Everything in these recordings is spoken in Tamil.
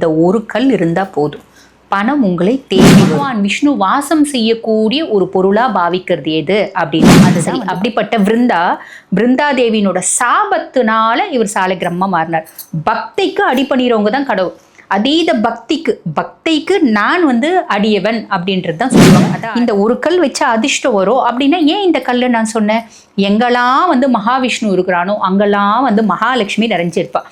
இந்த ஒரு கல் இருந்தா போதும். பணம் உங்களை தேடி பகவான் விஷ்ணு வாசம் செய்யக்கூடிய ஒரு பொருளா பாவிக்கிறது எது அப்படின்னு அதுதான் அப்படிப்பட்ட விருந்தா பிருந்தா தேவியினோட சாபத்தினால இவர் சாலக்கிரமமா மாறினார். பக்திக்கு அடிபணிறவங்க தான் கடவுள். அதீத பக்திக்கு பக்திக்கு நான் வந்து அடியவன் அப்படின்றது தான் சொல்லுவாங்க. அதான். இந்த ஒரு கல் வச்சா அதிர்ஷ்டம் வரும். அப்படின்னா ஏன் இந்த கல்லை நான் சொன்னேன்? எங்கெல்லாம் வந்து மகாவிஷ்ணு இருக்கிறானோ அங்கெல்லாம் வந்து மகாலட்சுமி நிறைஞ்சிருப்பா.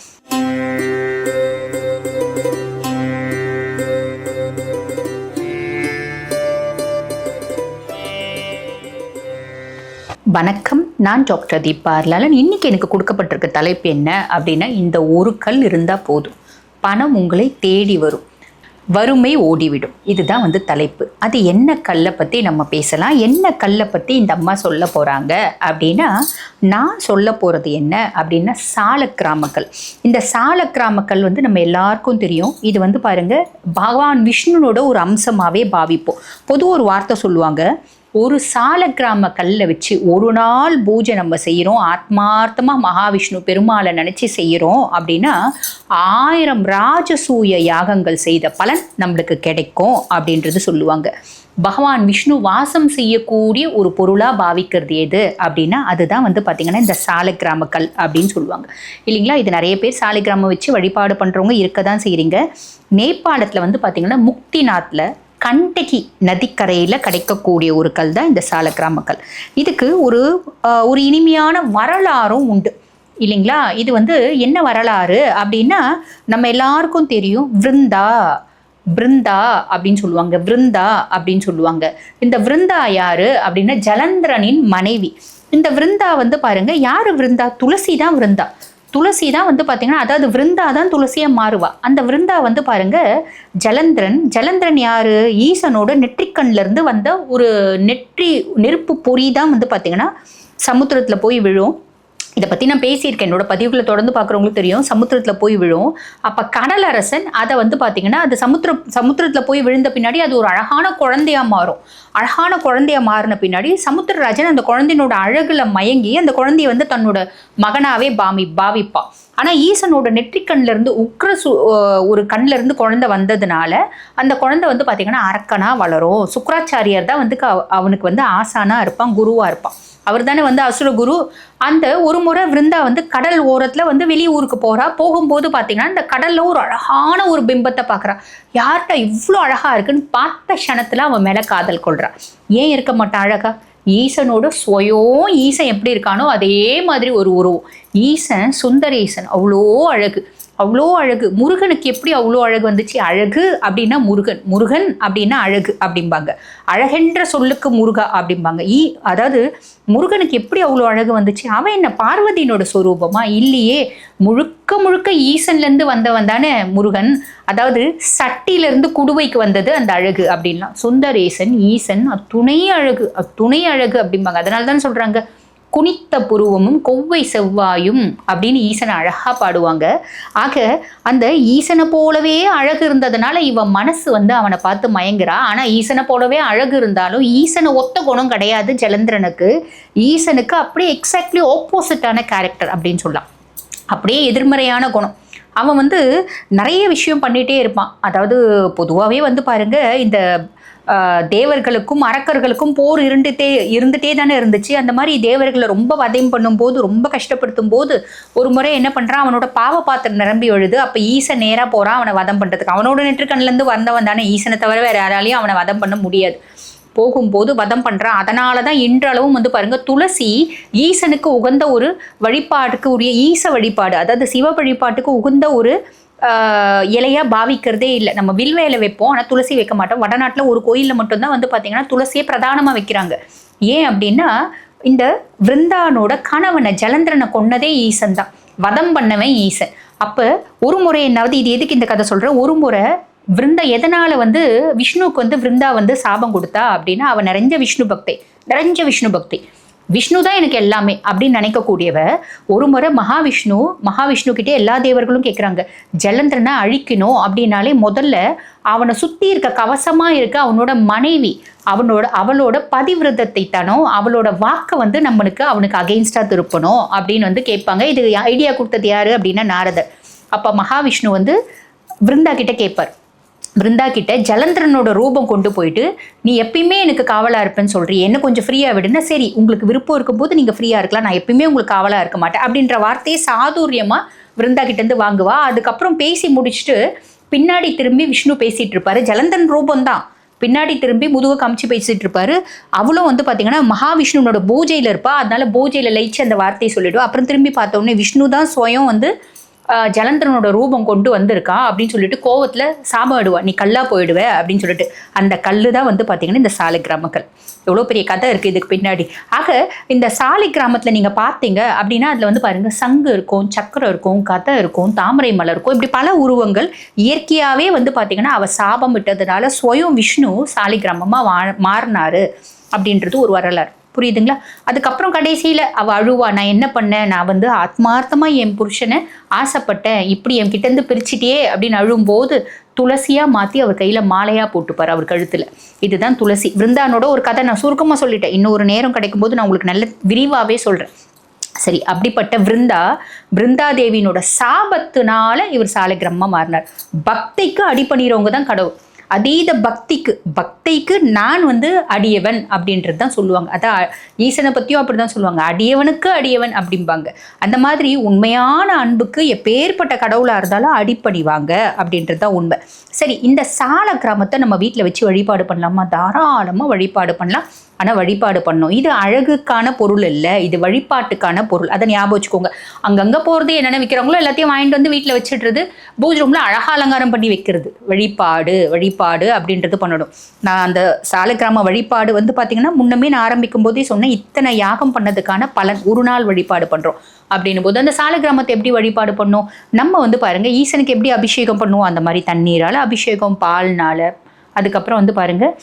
வணக்கம் நான் டாக்டர் தீபா அர்லாலன். இன்னைக்கு எனக்கு கொடுக்கப்பட்டிருக்க தலைப்பு என்ன அப்படின்னா இந்த ஒரு கல் இருந்தால் போதும். பணம் உங்களை தேடி வரும். வறுமை ஓடிவிடும். இதுதான் வந்து தலைப்பு. அது என்ன கல்லை பற்றி நம்ம பேசலாம். என்ன கல்லை பற்றி இந்த அம்மா சொல்ல போகிறாங்க அப்படின்னா நான் சொல்ல போகிறது என்ன அப்படின்னா சாலக்கிராமக்கல். இந்த சாலக்கிராமக்கல் வந்து நம்ம எல்லாருக்கும் தெரியும். இது வந்து பாருங்கள் பகவான் விஷ்ணுனோட ஒரு அம்சமாகவே பாவிப்போம். பொதுவாக ஒரு வார்த்தை சொல்லுவாங்க ஒரு சால கிராம கல்லை வச்சு ஒரு நாள் பூஜை நம்ம செய்கிறோம் ஆத்மார்த்தமாக மகாவிஷ்ணு பெருமாளை நினச்சி செய்கிறோம் அப்படின்னா ஆயிரம் ராஜசூய யாகங்கள் செய்த பலன் நம்மளுக்கு கிடைக்கும் அப்படின்றது சொல்லுவாங்க. பகவான் விஷ்ணு வாசம் செய்யக்கூடிய ஒரு பொருளாக பாவிக்கிறது எது அப்படின்னா அதுதான் வந்து பார்த்திங்கன்னா இந்த சாலக்கிராம கல் அப்படின்னு சொல்லுவாங்க. இல்லைங்களா? இது நிறைய பேர் சாலை கிராமம் வச்சு வழிபாடு பண்ணுறவங்க இருக்க தான் செய்கிறீங்க நேபாளத்தில் வந்து பார்த்திங்கன்னா முக்திநாத்தில் கண்டகி நதிக்கரையில் கிடைக்கக்கூடிய ஒரு கல் தான் இந்த சாலக்கிராம கல் இதுக்கு ஒரு ஒரு இனிமையான வரலாறும் உண்டு. இல்லைங்களா? இது வந்து என்ன வரலாறு அப்படின்னா நம்ம எல்லாருக்கும் தெரியும் விருந்தா பிருந்தா அப்படின்னு சொல்லுவாங்க. விருந்தா அப்படின்னு சொல்லுவாங்க. இந்த விருந்தா யாரு அப்படின்னா ஜலந்திரனின் மனைவி. இந்த விருந்தா வந்து பாருங்க யாரு விருந்தா? துளசி தான் விருந்தா. துளசி தான் வந்து பார்த்தீங்கன்னா அதாவது விருந்தா தான் துளசியாக மாறுவா. அந்த விருந்தா வந்து பாருங்க ஜலந்திரன் ஜலந்திரன் யாரு? ஈசனோட நெற்றிக்கண்லேருந்து வந்த ஒரு நெற்றி நெருப்பு பொறி தான் வந்து பார்த்தீங்கன்னா சமுத்திரத்தில் போய் விழும். இதை பற்றி நான் பேசியிருக்கேன். என்னோட பதிவுகளை தொடர்ந்து பார்க்குறவங்களுக்கு தெரியும். சமுத்திரத்தில் போய் விழும். அப்போ கடலரசன் அதை வந்து பார்த்தீங்கன்னா அது சமுத்திர சமுத்திரத்தில் போய் விழுந்த பின்னாடி அது ஒரு அழகான குழந்தையா மாறும். அழகான குழந்தையா மாறின பின்னாடி சமுத்திரராஜன் அந்த குழந்தையினோட அழகில் மயங்கி அந்த குழந்தைய வந்து தன்னோட மகனாகவே பாமி பாவிப்பான் ஆனால் ஈசனோட நெற்றிக்கண்ணிலிருந்து உக்ர சு ஒரு கண்ணிலேருந்து குழந்தை வந்ததுனால அந்த குழந்தை வந்து பார்த்தீங்கன்னா அரக்கனாக வளரும். சுக்கராச்சாரியார் தான் வந்து அவனுக்கு வந்து ஆசானாக இருப்பான் குருவாக இருப்பான். அவர் தானே வந்து அசுரகுரு அந்த ஒரு முறை விருந்தா வந்து கடல் ஓரத்தில் வந்து வெளியூருக்கு போகிறா போகும்போது பார்த்தீங்கன்னா இந்த கடலில் ஒரு அழகான ஒரு பிம்பத்தை பார்க்குறா யார்கிட்ட இவ்வளோ அழகாக இருக்குன்னு பார்த்த க்ஷணத்தில் அவன் மேலே காதல் கொள்றா. ஏன் இருக்க மாட்டான் அழகா? ஈசனோட சுயம் ஈசன் எப்படி இருக்கானோ அதே மாதிரி ஒரு உருவம். ஈசன் சுந்தரேசன். அவ்வளோ அழகு. அவ்வளோ அழகு. முருகனுக்கு எப்படி அவ்வளோ அழகு வந்துச்சு? அழகு அப்படின்னா முருகன். முருகன் அப்படின்னா அழகு அப்படிம்பாங்க. அழகென்ற சொல்லுக்கு முருகா அப்படிம்பாங்க. ஈ அதாவது முருகனுக்கு எப்படி அவ்வளோ அழகு வந்துச்சு? அவன் என்ன பார்வதியினோட சொரூபமா? இல்லையே. முழுக்க முழுக்க ஈசன்லேருந்து வந்தவன் தானே முருகன். அதாவது சட்டியிலேருந்து குடுவைக்கு வந்தது அந்த அழகு அப்படின்லாம். சுந்தரேசன் ஈசன் அத்துணை அழகு. அத்துணை அழகு அப்படிம்பாங்க. அதனால தான் சொல்கிறாங்க குனித்த புருவமும் கொவ்வை செவ்வாயும் அப்படின்னு ஈசனை அழகாக பாடுவாங்க. ஆக அந்த ஈசனை போலவே அழகு இருந்ததுனால இவன் மனசு வந்து அவனை பார்த்து மயங்குறா. ஆனால் ஈசனை போலவே அழகு இருந்தாலும் ஈசனை ஒத்த குணம் கிடையாது ஜலந்திரனுக்கு. ஈசனுக்கு அப்படியே எக்ஸாக்ட்லி ஆப்போசிட்டான கேரக்டர் அப்படின்னு சொல்லலாம். அப்படியே எதிர்மறையான குணம். அவன் வந்து நிறைய விஷயம் பண்ணிகிட்டே இருப்பான். அதாவது பொதுவாகவே வந்து பாருங்கள் இந்த தேவர்களுக்கும் அரக்கர்களுக்கும் போர் இருந்துட்டே இருந்துட்டே தானே இருந்துச்சு. அந்த மாதிரி தேவர்களை ரொம்ப வதையும் பண்ணும்போது ரொம்ப கஷ்டப்படுத்தும் போது ஒரு முறை என்ன பண்ணுறான் அவனோட பாவ பாத்திரம் நிரம்பி எழுது அப்போ ஈசன் நேராக போகிறான் அவனை வதம் பண்ணுறதுக்கு அவனோட நெற்றுக்கண்ணிலேருந்து வந்தவன் தானே. ஈசனை தவிர வேறு யாராலையும் அவனை வதம் பண்ண முடியாது. போகும்போது வதம் பண்ணுறான் அதனால தான் இன்றளவும் வந்து பாருங்கள் துளசி ஈசனுக்கு உகந்த ஒரு வழிபாட்டுக்கு உரிய ஈச வழிபாடு அதாவது சிவ வழிபாட்டுக்கு உகந்த ஒரு இலையாக பாவிக்கிறதே இல்லை. நம்ம வில்வ இலை வைப்போம் ஆனால் துளசி வைக்க மாட்டோம். வடநாட்டில் ஒரு கோயிலில் மட்டும்தான் வந்து பார்த்திங்கன்னா துளசியை பிரதானமாக வைக்கிறாங்க. ஏன் அப்படின்னா இந்த விருந்தானோட கணவனை ஜலந்திரனை கொன்னதே ஈசன் தான். வதம் பண்ணவன் ஈசன். அப்போ ஒரு முறை என்னாவது இது எதுக்கு இந்த கதை சொல்கிறேன் ஒரு முறை விருந்தா எதனால் வந்து விஷ்ணுவுக்கு வந்து விருந்தா வந்து சாபம் கொடுத்தா அப்படின்னா அவன் நிறைஞ்ச விஷ்ணு பக்தி. நிறைஞ்ச விஷ்ணு பக்தி. விஷ்ணு தான் எனக்கு எல்லாமே அப்படின்னு நினைக்கக்கூடியவ ஒரு முறை மகாவிஷ்ணு மகாவிஷ்ணு கிட்டே எல்லா தேவர்களும் கேட்குறாங்க ஜலந்திரனை அழிக்கணும் அப்படின்னாலே முதல்ல அவனை சுற்றி இருக்க கவசமாக இருக்க அவனோட மனைவி அவனோட அவளோட பதிவிரதத்தை தானோ அவளோட வாக்கை வந்து நம்மளுக்கு அவனுக்கு அகெயின்ஸ்டாக திருப்பணும் அப்படின்னு வந்து கேட்பாங்க. இது ஐடியா கொடுத்தது யாரு அப்படின்னா நாரதர். அப்போ மகாவிஷ்ணு வந்து பிருந்தா கிட்ட கேட்பார். பிருந்தா கிட்ட ஜலந்திரனோட ரூபம் கொண்டு போயிட்டு நீ எப்பயுமே எனக்கு காவலாக இருப்பேன்னு சொல்றீ என்ன கொஞ்சம் ஃப்ரீயாக விடுன்னா சரி உங்களுக்கு விருப்பம் இருக்கும்போது நீங்கள் ஃப்ரீயாக இருக்கலாம் நான் எப்பயுமே உங்களுக்கு காவலாக இருக்க மாட்டேன் அப்படின்ற வார்த்தையை சாதுரியமாக பிருந்தா கிட்டேருந்து வாங்குவா. அதுக்கப்புறம் பேசி முடிச்சுட்டு பின்னாடி திரும்பி விஷ்ணு பேசிட்டு இருப்பாரு. ஜலந்தரன் ரூபம் தான். பின்னாடி திரும்பி முதுக காமிச்சு பேசிட்டு இருப்பாரு. அவளும் வந்து பார்த்தீங்கன்னா மகாவிஷ்ணுனோட பூஜையில் இருப்பா. அதனால பூஜையில் லயிச்சு அந்த வார்த்தையை சொல்லிடுவா. அப்புறம் திரும்பி பார்த்தோன்னே விஷ்ணு தான் சுயம் வந்து ஜலந்தரனோட ரூபம் கொண்டு வந்திருக்கா அப்படின்னு சொல்லிட்டு கோவத்தில் சாபமிடுவா நீ கல்லா போயிடுவ அப்படின்னு சொல்லிட்டு. அந்த கல்லு தான் வந்து பார்த்தீங்கன்னா இந்த சாலை கிராமங்கள். எவ்வளோ பெரிய கதை இருக்குது இதுக்கு பின்னாடி. ஆக இந்த சாலை கிராமத்தில் நீங்கள் பார்த்தீங்க அப்படின்னா அதில் வந்து பாருங்கள் சங்கு இருக்கும் சக்கரம் இருக்கும் கதை இருக்கும் தாமரை மலர் இருக்கும். இப்படி பல உருவங்கள் இயற்கையாகவே வந்து பார்த்தீங்கன்னா அவ சாபம் விட்டதுனால ஸ்வயம் விஷ்ணு சாலை கிராமமாக வா மாறினாரு அப்படின்றது ஒரு வரலாறு. புரியுதுங்களா? அதுக்கப்புறம் கடைசியில் அவள் அழுவா நான் என்ன பண்ணேன்? நான் வந்து ஆத்மார்த்தமாக என் புருஷனை ஆசைப்பட்டேன். இப்படி என் கிட்டேருந்து பிரிச்சிட்டியே அப்படின்னு அழும்போது துளசியாக மாற்றி அவர் கையில் மாலையாக போட்டுப்பார் அவர் கழுத்தில். இதுதான் துளசி. பிருந்தானோட ஒரு கதை நான் சுருக்கமாக சொல்லிட்டேன். இன்னொரு நேரம் கிடைக்கும் போது நான் உங்களுக்கு நல்ல விரிவாகவே சொல்கிறேன் சரி அப்படிப்பட்ட விருந்தா பிருந்தாதேவியினோட சாபத்தினால இவர் சாலக்கிரமமா மாறினார். பக்திக்கு அடிபணிறவங்க தான் கடவுள். அதீத பக்திக்கு பக்திக்கு நான் வந்து அடியவன் அப்படின்றது தான் சொல்லுவாங்க. அதான் ஈசனை பற்றியும் அப்படி தான் சொல்லுவாங்க. அடியவனுக்கு அடியவன் அப்படிம்பாங்க. அந்த மாதிரி உண்மையான அன்புக்கு எப்பேற்பட்ட கடவுளாக இருந்தாலும் அடிப்பணிவாங்க அப்படின்றது தான் உண்மை. சரி இந்த சால கிராமத்தை நம்ம வீட்டில் வச்சு வழிபாடு பண்ணலாமா? தாராளமாக வழிபாடு பண்ணலாம். ஆனால் வழிபாடு பண்ணணும் இது அழகுக்கான பொருள் இல்லை. இது வழிபாட்டுக்கான பொருள். அதை ஞாபகம் வச்சுக்கோங்க. அங்கங்கே போகிறது என்னென்ன விற்கிறாங்களோ எல்லாத்தையும் வாங்கிட்டு வந்து வீட்டில் வச்சிடுறது பூஜை ரூமில் அழகா அலங்காரம் பண்ணி வைக்கிறது. வழிபாடு வழிபாடு அப்படின்றது பண்ணணும். நான் அந்த சாலக்கிராம வழிபாடு வந்து பார்த்தீங்கன்னா முன்னமே நான் ஆரம்பிக்கும் போதே சொன்னேன் இத்தனை யாகம் பண்ணதுக்கான பலன் ஒரு நாள் வழிபாடு பண்ணுறோம் அப்படின்னும் போது அந்த சாலக்கிராமத்தை எப்படி வழிபாடு பண்ணோம்? நம்ம வந்து பாருங்கள் ஈசனுக்கு எப்படி அபிஷேகம் பண்ணுவோம்? அந்த மாதிரி தண்ணீரால் அபிஷேகம் பால்னால். அதுக்கப்புறம் வந்து பாருங்கள்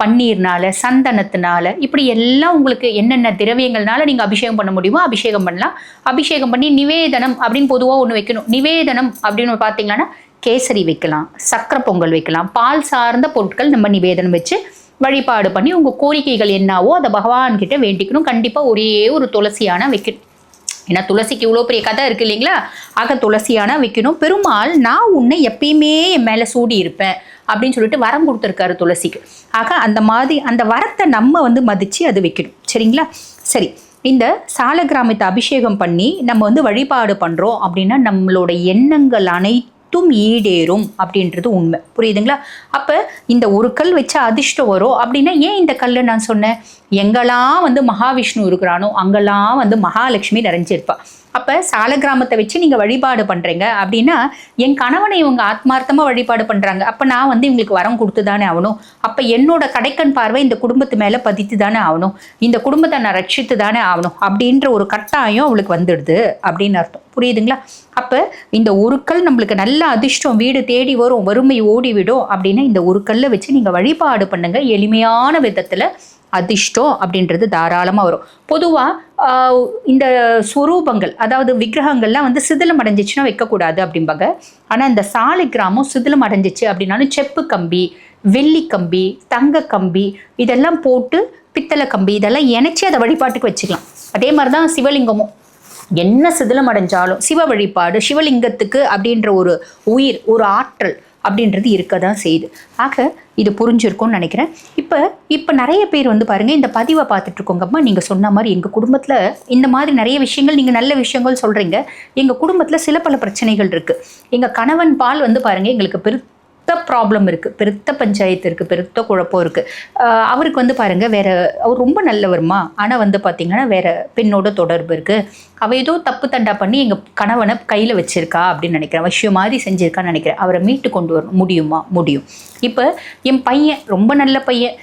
பன்னீர்னால சந்தனத்தினால இப்படி எல்லாம் உங்களுக்கு என்னென்ன திரவியங்கள்னால நீங்கள் அபிஷேகம் பண்ண முடியுமோ அபிஷேகம் பண்ணலாம். அபிஷேகம் பண்ணி நிவேதனம் அப்படின்னு பொதுவாக ஒன்று வைக்கணும். நிவேதனம் அப்படின்னு பார்த்தீங்கன்னா கேசரி வைக்கலாம் சக்கரை பொங்கல் வைக்கலாம் பால் சார்ந்த பொருட்கள் நம்ம நிவேதனம் வச்சு வழிபாடு பண்ணி உங்கள் கோரிக்கைகள் என்னவோ அதை பகவான்கிட்ட வேண்டிக்கணும். கண்டிப்பாக ஒரே ஒரு துளசியான வைக்கணும். ஏன்னா துளசிக்கு இவ்வளோ பெரிய கதை இருக்கு இல்லைங்களா? ஆக துளசியான வைக்கணும். பெருமாள் நான் உன்னை எப்பயுமே என் மேலே சூடி இருப்பேன் அப்படின்னு சொல்லிட்டு வரம் கொடுத்துருக்காரு துளசிக்கு. ஆக அந்த மாதிரி அந்த வரத்தை நம்ம வந்து மதித்து அது வைக்கணும். சரிங்களா? சரி. இந்த சால கிராமத்தை அபிஷேகம் பண்ணி நம்ம வந்து வழிபாடு பண்ணுறோம் அப்படின்னா நம்மளோட எண்ணங்கள் அனைத்தும் ஈடேறும் அப்படின்றது உண்மை. புரியுதுங்களா? அப்போ இந்த ஒரு கல் வச்சா அதிர்ஷ்டம் வரும் அப்படின்னா ஏன் இந்த கல்லை நான் சொன்னேன்? எங்கெல்லாம் வந்து மகாவிஷ்ணு இருக்கிறானோ அங்கெல்லாம் வந்து மகாலட்சுமி நிறைஞ்சிருப்பா. அப்போ சால கிராமத்தை வச்சு நீங்கள் வழிபாடு பண்ணுறீங்க அப்படின்னா என் கணவனை இவங்க ஆத்மார்த்தமாக வழிபாடு பண்ணுறாங்க அப்போ நான் வந்து இவங்களுக்கு வரம் கொடுத்து தானே ஆகணும். அப்போ என்னோட கடைக்கண் பார்வை இந்த குடும்பத்து மேலே பதித்து தானே ஆகணும். இந்த குடும்பத்தை நான் ரட்சித்து தானே ஆகணும். அப்படின்ற ஒரு கட்டாயம் அவளுக்கு வந்துடுது அப்படின்னு அர்த்தம். புரியுதுங்களா? அப்போ இந்த உருக்கல் நம்மளுக்கு நல்ல அதிர்ஷ்டம் வீடு தேடி வரும் வறுமை ஓடிவிடும் அப்படின்னா இந்த உருக்கல்ல வச்சு நீங்கள் வழிபாடு பண்ணுங்கள் எளிமையான விதத்தில் அதிர்ஷ்டம் அப்படின்றது தாராளமாக வரும். பொதுவாக இந்த சுரூபங்கள் அதாவது விக்கிரகங்கள்லாம் வந்து சிதிலம் அடைஞ்சிச்சுன்னா வைக்கக்கூடாது அப்படிம்பாங்க. ஆனால் இந்த சாலை கிராமம் சிதிலம் அடைஞ்சிச்சு அப்படின்னாலும் செப்பு கம்பி வெள்ளி கம்பி தங்க கம்பி இதெல்லாம் போட்டு பித்தளை கம்பி இதெல்லாம் இணைச்சி அதை வழிபாட்டுக்கு வச்சுக்கலாம். அதே மாதிரி தான் சிவலிங்கமும். என்ன சிதிலம் அடைஞ்சாலும் சிவ வழிபாடு சிவலிங்கத்துக்கு அப்படின்ற ஒரு உயிர் ஒரு ஆற்றல் அப்படின்றது இருக்க தான் செய்யுது. ஆக இது புரிஞ்சிருக்கும்னு நினைக்கிறேன். இப்போ இப்போ நிறைய பேர் வந்து பாருங்கள் இந்த பதிவை பார்த்துட்ருக்கோங்கம்மா. நீங்கள் சொன்ன மாதிரி எங்கள் குடும்பத்தில் இந்த மாதிரி நிறைய விஷயங்கள் நீங்கள் நல்ல விஷயங்கள் சொல்கிறீங்க எங்கள் குடும்பத்தில் சில பல பிரச்சனைகள் இருக்குது எங்கள் கணவன் பால் வந்து பாருங்கள் எங்களுக்கு பெரு ப்ராப்ளம் இருக்குது பெருத்த பஞ்சாயத்து இருக்குது பெருத்த குழப்பம் இருக்குது அவருக்கு வந்து பாருங்கள் வேறு அவர் ரொம்ப நல்லவருமா? ஆனால் வந்து பார்த்தீங்கன்னா வேறு பெண்ணோட தொடர்பு இருக்குது அவள் ஏதோ தப்பு தண்டா பண்ணி எங்கள் கணவனை கையில் வச்சிருக்கா அப்படின்னு நினைக்கிறேன். விஷயம் மாதிரி செஞ்சிருக்கான்னு நினைக்கிறேன். அவரை மீட்டு கொண்டு வரணும் முடியுமா? முடியும். இப்போ என் பையன் ரொம்ப நல்ல பையன்.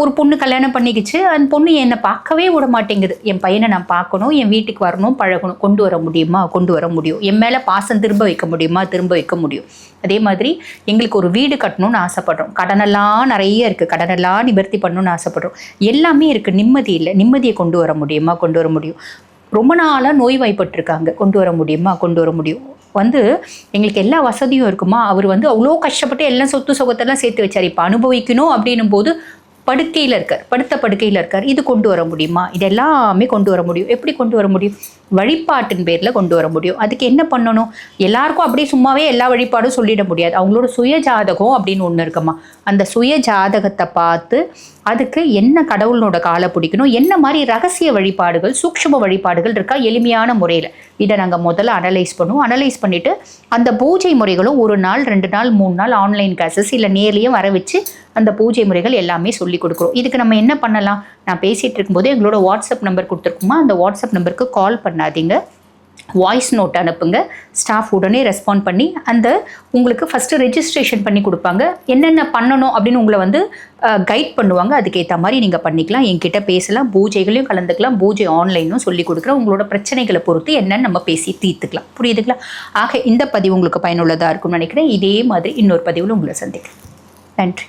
ஒரு பொண்ணு கல்யாணம் பண்ணிக்கிச்சு. அந்த பொண்ணு என்னை பார்க்கவே விட மாட்டேங்குது. என் பையனை நான் பார்க்கணும் என் வீட்டுக்கு வரணும் பழகணும். கொண்டு வர முடியுமா? கொண்டு வர முடியும். என் மேலே பாசம் திரும்ப வைக்க முடியுமா? திரும்ப வைக்க முடியும். அதே மாதிரி எங்களுக்கு ஒரு வீடு கட்டணும்னு ஆசைப்படுறோம். கடனெல்லாம் நிறைய இருக்குது கடனெல்லாம் நிவர்த்தி பண்ணணும்னு ஆசைப்படுறோம். எல்லாமே இருக்குது நிம்மதி இல்லை. நிம்மதியை கொண்டு வர முடியுமா? கொண்டு வர முடியும். ரொம்ப நாளாக நோய்வாய்ப்பட்டிருக்காங்க. கொண்டு வர முடியுமா? கொண்டு வர முடியும். வந்து எங்களுக்கு எல்லா வசதியும் இருக்குமா? அவர் வந்து அவ்வளோ கஷ்டப்பட்டு எல்லாம் சொத்து சுகத்தெல்லாம் சேர்த்து வச்சார். இப்போ அனுபவிக்கணும் அப்படின்னும் போது படுக்கையில் இருக்கார். படுத்த படுக்கையில் இருக்கார். இது கொண்டு வர முடியுமா? இது எல்லாமே கொண்டு வர முடியும். எப்படி கொண்டு வர முடியும்? வழிபாட்டின் பேரில் கொண்டு வர முடியும். அதுக்கு என்ன பண்ணணும்? எல்லாருக்கும் அப்படியே சும்மாவே எல்லா வழிபாடும் சொல்லிட முடியாது. அவங்களோட சுய ஜாதகம் அப்படின்னு ஒன்று இருக்குமா? அந்த சுய ஜாதகத்தை பார்த்து அதுக்கு என்ன கடவுளோட காலை பிடிக்கணும்? என்ன மாதிரி ரகசிய வழிபாடுகள் சூக்ஷ்ம வழிபாடுகள் இருக்கா? எளிமையான முறையில். இதை நாங்கள் முதல்ல அனலைஸ் பண்ணுவோம். அனலைஸ் பண்ணிவிட்டு அந்த பூஜை முறைகளும் ஒரு நாள் ரெண்டு நாள் மூணு நாள் ஆன்லைன் கிளாஸஸ் இல்லை நேர்லேயும் வர வச்சு அந்த பூஜை முறைகள் எல்லாமே சொல்லி கொடுக்குறோம். இதுக்கு நம்ம என்ன பண்ணலாம்? நான் பேசிகிட்டு இருக்கும்போது எங்களோட வாட்ஸ்அப் நம்பர் கொடுத்துருக்குமா? அந்த வாட்ஸ்அப் நம்பருக்கு கால் பண்ணாதீங்க. வாய்ஸ் நோட் அனுப்புங்க. ஸ்டாஃப் உடனே ரெஸ்பாண்ட் பண்ணி அந்த உங்களுக்கு ஃபஸ்ட்டு ரெஜிஸ்ட்ரேஷன் பண்ணி கொடுப்பாங்க. என்னென்ன பண்ணணும் அப்படின்னு உங்களை வந்து கைட் பண்ணுவாங்க. அதுக்கேற்ற மாதிரி நீங்கள் பண்ணிக்கலாம். என்கிட்ட பேசலாம். பூஜைகளையும் கலந்துக்கலாம். பூஜை ஆன்லைனும் சொல்லி கொடுக்குறேன். உங்களோட பிரச்சனைகளை பொறுத்து என்னன்னு நம்ம பேசி தீர்த்துக்கலாம். புரியுதுங்களா? ஆக இந்த பதிவு உங்களுக்கு பயனுள்ளதாக இருக்கும்னு நினைக்கிறேன். இதே மாதிரி இன்னொரு பதிவில் உங்களை சந்திக்கிறேன். நன்றி.